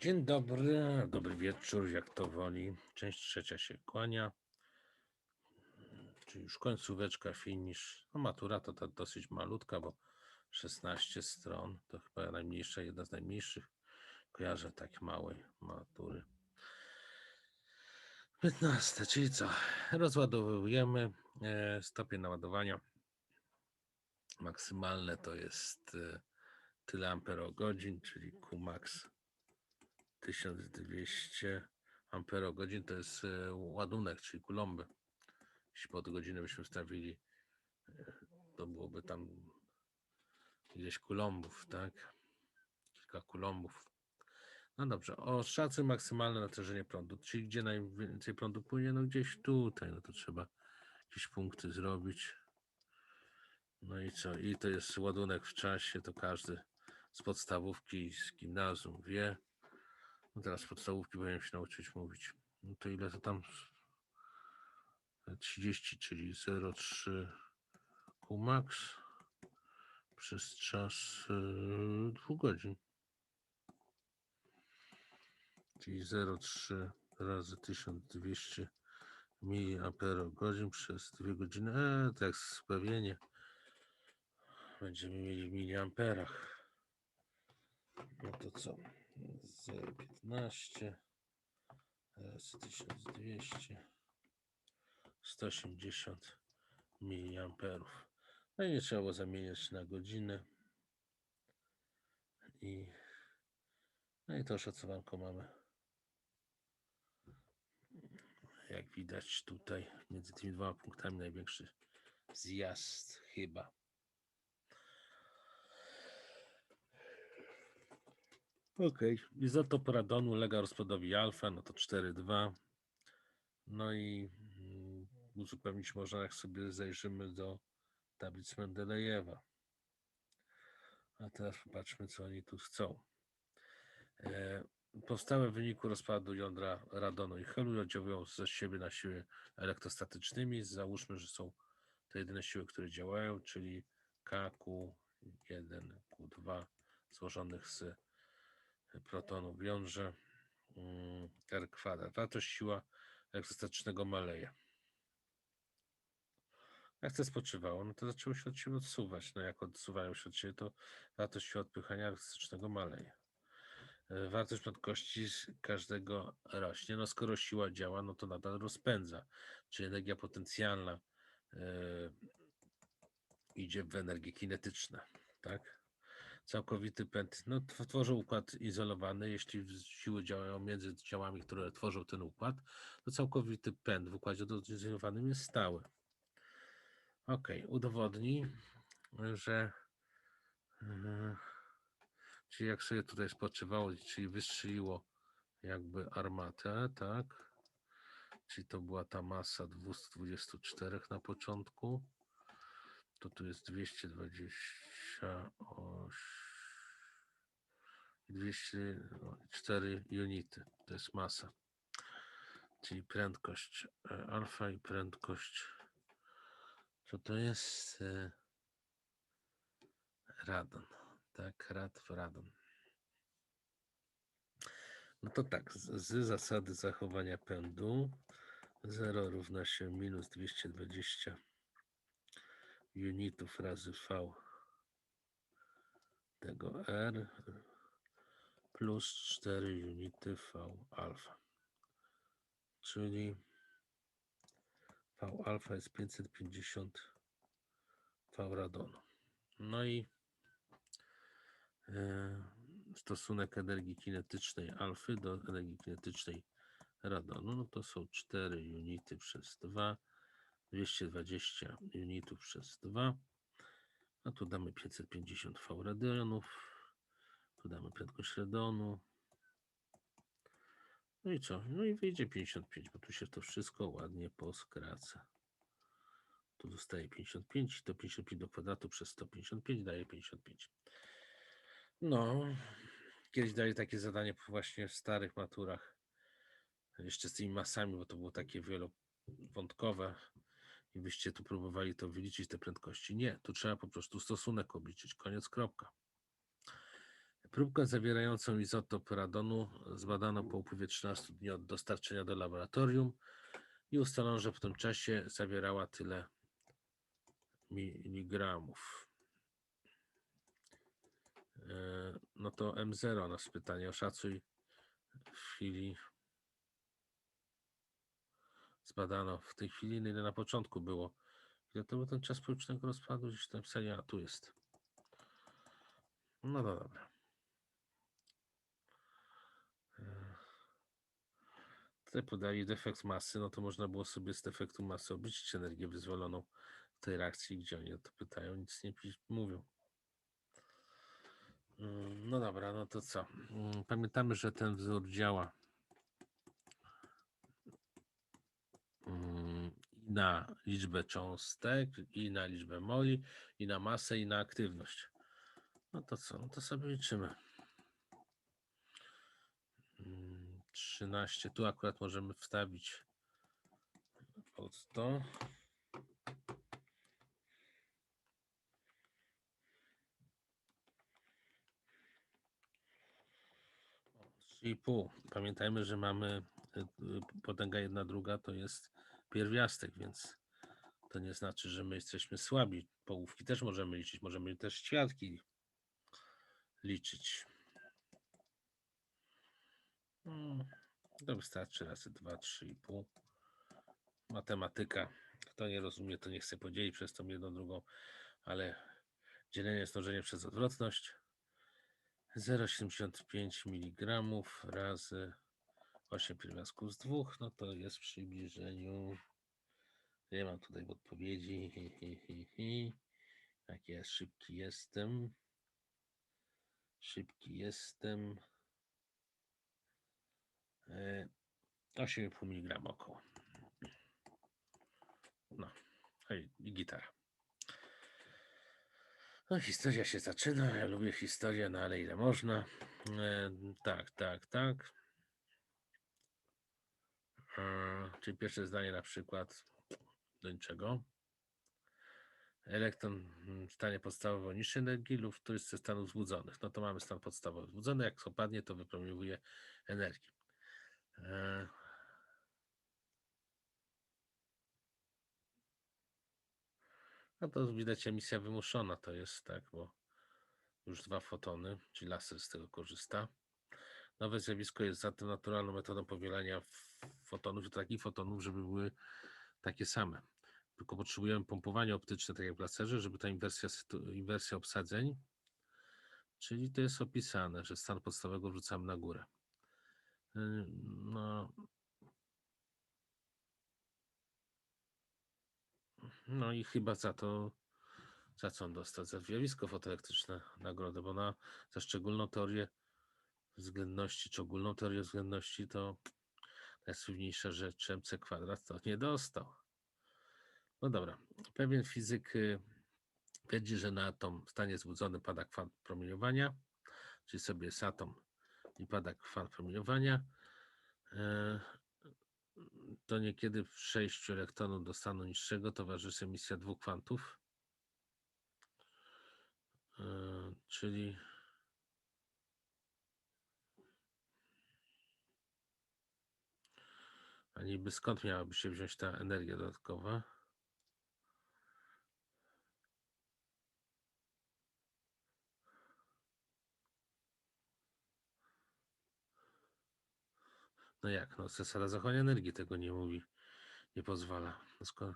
Dzień dobry, dobry wieczór, jak to woli. Część trzecia się kłania. Czyli już końcóweczka, finisz. No matura to ta dosyć malutka, bo 16 stron. To chyba najmniejsza, jedna z najmniejszych. Kojarzę tak małej matury. 15, czyli co? Rozładowujemy e, stopień naładowania. Maksymalne to jest e, tyle amperogodzin, czyli Qmax 1200 amperogodzin to jest e, ładunek, czyli kulomby. Jeśli pod godzinę byśmy wstawili, e, to byłoby tam ileś kulombów, tak? Kilka kulombów. No dobrze, o szacunek maksymalne natężenie prądu, czyli gdzie najwięcej prądu płynie? No gdzieś tutaj, no to trzeba jakieś punkty zrobić. No i co? I to jest ładunek w czasie, to każdy z podstawówki z gimnazjum wie. No teraz podstawówki powinien się nauczyć mówić. No to ile to tam? 30, czyli 0,3 Qmax przez czas yy, dwóch godzin. Czyli 0,3 razy 1200 mAh przez dwie godziny. E, tak spławienie. Będziemy mieli w miliamperach. No to co? 0,15 razy 1200 180 mA. No i nie trzeba było zamieniać na godzinę. I no i to oszacowanko mamy. Jak widać tutaj między tymi dwoma punktami największy zjazd chyba. Okej, izotop radonu ulega rozpadowi alfa, no to 4,2. No i mm, uzupełnić można, jak sobie zajrzymy do tablic Mendelejewa. A teraz popatrzmy, co oni tu chcą. E, powstałe w wyniku rozpadu jądra radonu i helu oddziałują ze siebie na siły elektrostatycznymi. Załóżmy, że są to jedyne siły, które działają, czyli KQ1, Q2 złożonych z protonów wiąże mm, R kwadrat. Wartość siła elektrostatycznego maleje. Jak to spoczywało, no to zaczęło się od siebie odsuwać. No jak odsuwają się od siebie, to wartość siły odpychania elektrostатycznego maleje. E, Wartość prędkości każdego rośnie. No skoro siła działa, no to nadal rozpędza. Czyli energia potencjalna e, idzie w energię kinetyczną, tak? Całkowity pęd. No, tw- tworzą układ izolowany. Jeśli siły działają między ciałami, które tworzą ten układ, to całkowity pęd w układzie izolowanym jest stały. Ok, udowodni, że. yy, Czyli jak sobie tutaj spoczywało, czyli wystrzeliło jakby armatę, tak? Czyli to była ta masa 224 na początku. To tu jest 228 i 204 unity. To jest masa. Czyli prędkość e, alfa i prędkość. Co to jest? e, Radon. Tak, rad w radon. No to tak, z, z zasady zachowania pędu 0 równa się minus 220 unitów razy V tego R plus 4 unity V alfa. Czyli V alfa jest 550 V radonu. No i e, stosunek energii kinetycznej alfy do energii kinetycznej radonu, no to są 4 unity przez 2 220 unitów przez 2. A tu damy 550 V radionów. Tu damy prędkość radonu. No i co? No i wyjdzie 55, bo tu się to wszystko ładnie poskraca. Tu zostaje 55, to 55 do kwadratu przez 155 daje 55. No, kiedyś dali takie zadanie właśnie w starych maturach, jeszcze z tymi masami, bo to było takie wielowątkowe i byście tu próbowali to wyliczyć, te prędkości. Nie, tu trzeba po prostu stosunek obliczyć, koniec, kropka. Próbkę zawierającą izotop radonu zbadano po upływie 13 dni od dostarczenia do laboratorium i ustalono, że w tym czasie zawierała tyle miligramów. E, No to M0 nas pytanie oszacuj w chwili zbadano w tej chwili, ile na początku było. Ile to był ten czas powietrznego rozpadu? Gdzieś tam pisali, a tu jest. No to dobra. Tutaj podali defekt masy, no to można było sobie z defektu masy obliczyć energię wyzwoloną w tej reakcji, gdzie oni o to pytają, nic nie mówią. Mm, No dobra, no to co? Mm, Pamiętamy, że ten wzór działa mm, na liczbę cząstek, i na liczbę moli, i na masę, i na aktywność. No to co? No to sobie liczymy. 13. Tu akurat możemy wstawić pod to. O, 3,5. Pamiętajmy, że mamy y, y, potęga jedna druga to jest pierwiastek, więc to nie znaczy, że my jesteśmy słabi. Połówki też możemy liczyć, możemy też ćwiartki liczyć. Mm, To wystarczy razy 2, 3,5. Matematyka. Kto nie rozumie, to nie chce podzielić przez tą jedną drugą, ale dzielenie jest przez odwrotność. 0,75 mg razy 8 pierwiastków z 2, no to jest w przybliżeniu. Nie mam tutaj odpowiedzi. Hi, hi, ja szybki jestem. Szybki jestem. E, 8,5 mg około. No, i gitara. No, historia się zaczyna. Ja lubię historię, no ale ile można. E, tak, tak, tak. E, czyli pierwsze zdanie na przykład do niczego. Elektron w stanie podstawowym o niższej energii lub w turystce stanów wzbudzonych. No to mamy stan podstawowy wzbudzony. Jak opadnie, to wypromieniowuje energię. E, No to widać emisja wymuszona to jest, tak, bo już dwa fotony, czyli laser z tego korzysta. Nowe zjawisko jest zatem naturalną metodą powielania fotonów i takich fotonów, żeby były takie same. Tylko potrzebujemy pompowania optyczne, tak jak w laserze, żeby ta inwersja, inwersja obsadzeń, czyli to jest opisane, że stan podstawowego wrzucamy na górę. No, No i chyba za to, za co on dostał? Za zjawisko fotoelektryczne nagrodę, bo na, za szczególną teorię względności, czy ogólną teorię względności, to najsłynniejsza rzecz MC kwadrat to nie dostał. No dobra, pewien fizyk y, twierdzi, że na atom stanie zbudzonym pada kwant promieniowania, czyli sobie jest atom i pada kwant promieniowania. E, to niekiedy w przejściu elektronów do stanu niższego towarzyszy emisja dwóch kwantów. E, Czyli a niby skąd miałaby się wziąć ta energia dodatkowa? No jak? No zasada zachowania energii tego nie mówi, nie pozwala. No,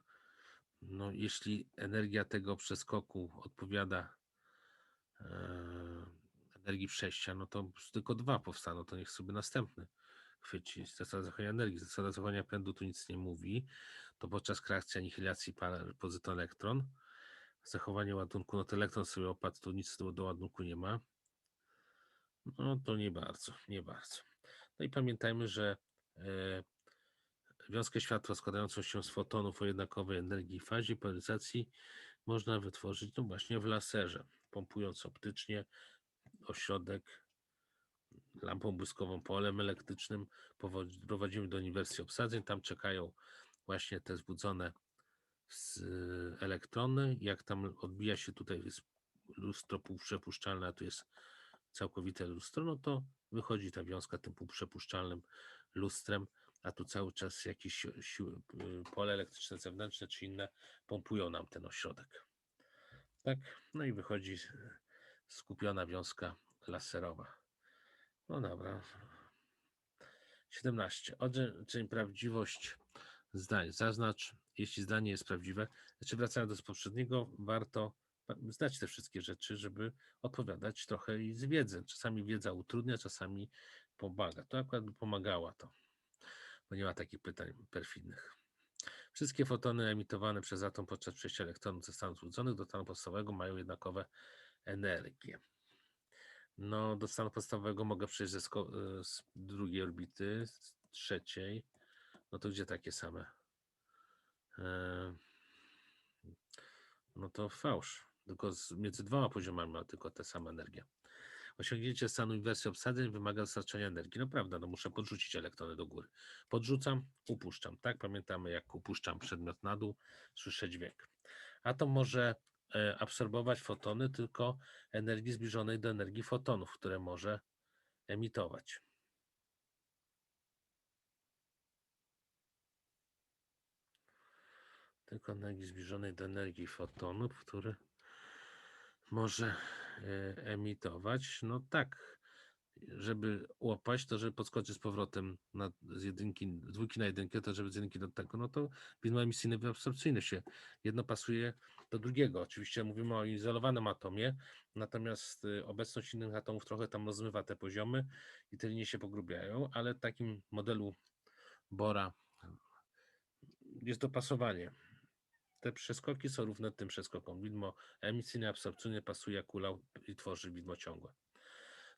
no jeśli energia tego przeskoku odpowiada e, energii przejścia, no to tylko dwa powstaną, to niech sobie następny chwyci. Zasada zachowania energii. Zasada zachowania pędu tu nic nie mówi. To podczas reakcji anihilacji para pozyton-elektron. Zachowanie ładunku, no to elektron sobie opadł, tu nic do, do ładunku nie ma. No to nie bardzo, nie bardzo. No i pamiętajmy, że e, wiązkę światła składającą się z fotonów o jednakowej energii i fazie polaryzacji można wytworzyć no właśnie w laserze, pompując optycznie ośrodek lampą błyskową, polem elektrycznym, prowadzimy do inwersji obsadzeń, tam czekają właśnie te zbudzone z elektrony, jak tam odbija się tutaj lustro półprzepuszczalne, a tu jest całkowite lustro, no to wychodzi ta wiązka tym półprzepuszczalnym lustrem, a tu cały czas jakieś si- siły, pole elektryczne zewnętrzne czy inne pompują nam ten ośrodek. Tak, no i wychodzi skupiona wiązka laserowa. No dobra. 17. Odzeń prawdziwość zdań. Zaznacz, jeśli zdanie jest prawdziwe. Znaczy, wracając do poprzedniego, warto znać te wszystkie rzeczy, żeby odpowiadać trochę i z wiedzy. Czasami wiedza utrudnia, czasami pomaga. To akurat by pomagała to, bo nie ma takich pytań perfidnych. Wszystkie fotony emitowane przez atom podczas przejścia elektronów ze stanów złudzonych do stanu podstawowego mają jednakowe energie. No, do stanu podstawowego mogę przejść y, z drugiej orbity, z trzeciej. No to gdzie takie same? E, No to fałsz. Tylko z, między dwoma poziomami ma tylko te same energie. Osiągnięcie stanu inwersji obsadzeń wymaga dostarczenia energii. No prawda, no muszę podrzucić elektrony do góry. Podrzucam, upuszczam. Tak, pamiętamy jak upuszczam przedmiot na dół, słyszę dźwięk. Atom może e, absorbować fotony tylko energii zbliżonej do energii fotonów, które może emitować. Tylko energii zbliżonej do energii fotonów, które może e, emitować. No tak, żeby łapać, to żeby podskoczyć z powrotem na, z jedynki, dwójki na jedynkę, to żeby z jedynki do tego, no to widmo emisyjne i absorpcyjne się jedno pasuje do drugiego. Oczywiście mówimy o izolowanym atomie, natomiast y, obecność innych atomów trochę tam rozmywa te poziomy i te linie się pogrubiają, ale w takim modelu Bora jest dopasowanie. Te przeskoki są równe tym przeskokom. Widmo emisyjne, absorpcyjne pasuje jak kula i tworzy widmo ciągłe.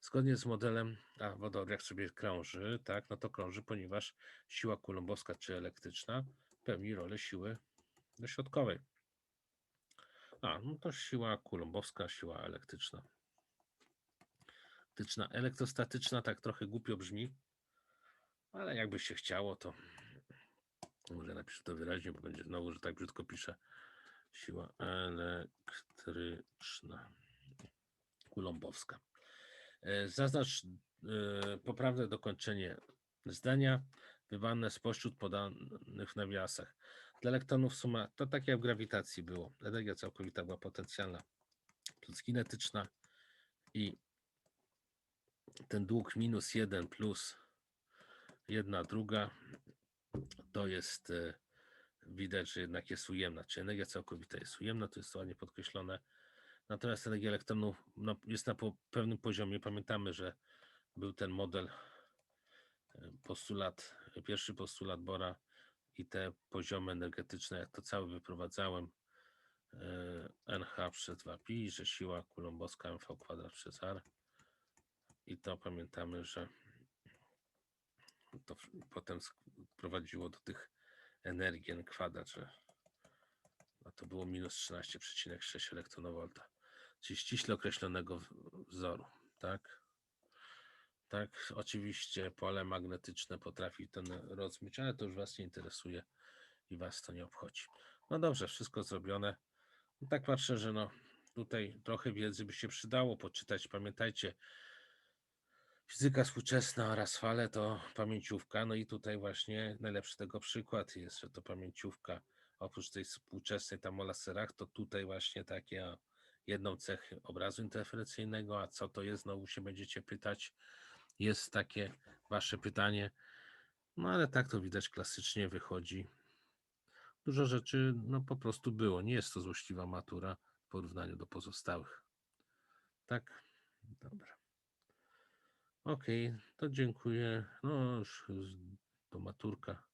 Zgodnie z modelem, a wodor jak sobie krąży, tak, no to krąży, ponieważ siła kulumbowska czy elektryczna pełni rolę siły dośrodkowej. A, no to siła kulumbowska, siła elektryczna. Elektryczna, elektrostatyczna tak trochę głupio brzmi, ale jakby się chciało, to może napiszę to wyraźnie, bo będzie znowu, że tak brzydko piszę. Siła elektryczna, kulumbowska. E, Zaznacz e, poprawne dokończenie zdania wywane spośród podanych w nawiasach. Dla elektronów suma to tak jak w grawitacji było. Energia całkowita była potencjalna plus kinetyczna i ten dług minus 1 plus 1 druga to jest e, widać, że jednak jest ujemna, czy energia całkowita jest ujemna, to jest ładnie podkreślone. Natomiast energia elektronów no, jest na pewnym poziomie. Pamiętamy, że był ten model, e, postulat, pierwszy postulat Bora i te poziomy energetyczne, jak to cały wyprowadzałem, e, NH przez 2pi, że siła kulumbowska mv kwadrat przez r. I to pamiętamy, że to potem prowadziło do tych energii n kwadrat, no to było minus 13,6 elektronowolta, czyli ściśle określonego wzoru, tak? Tak, oczywiście pole magnetyczne potrafi ten rozmyć, ale to już Was nie interesuje i Was to nie obchodzi. No dobrze, wszystko zrobione. No tak patrzę, że no tutaj trochę wiedzy by się przydało poczytać. Pamiętajcie, fizyka współczesna oraz fale to pamięciówka. No i tutaj właśnie najlepszy tego przykład jest, że to pamięciówka oprócz tej współczesnej tam o laserach, to tutaj właśnie takie jedną cechę obrazu interferencyjnego, a co to jest, znowu się będziecie pytać. Jest takie wasze pytanie. No ale tak to widać klasycznie wychodzi. Dużo rzeczy no po prostu było. Nie jest to złośliwa matura w porównaniu do pozostałych. Tak? Dobra. Okej, to dziękuję. No już to maturka.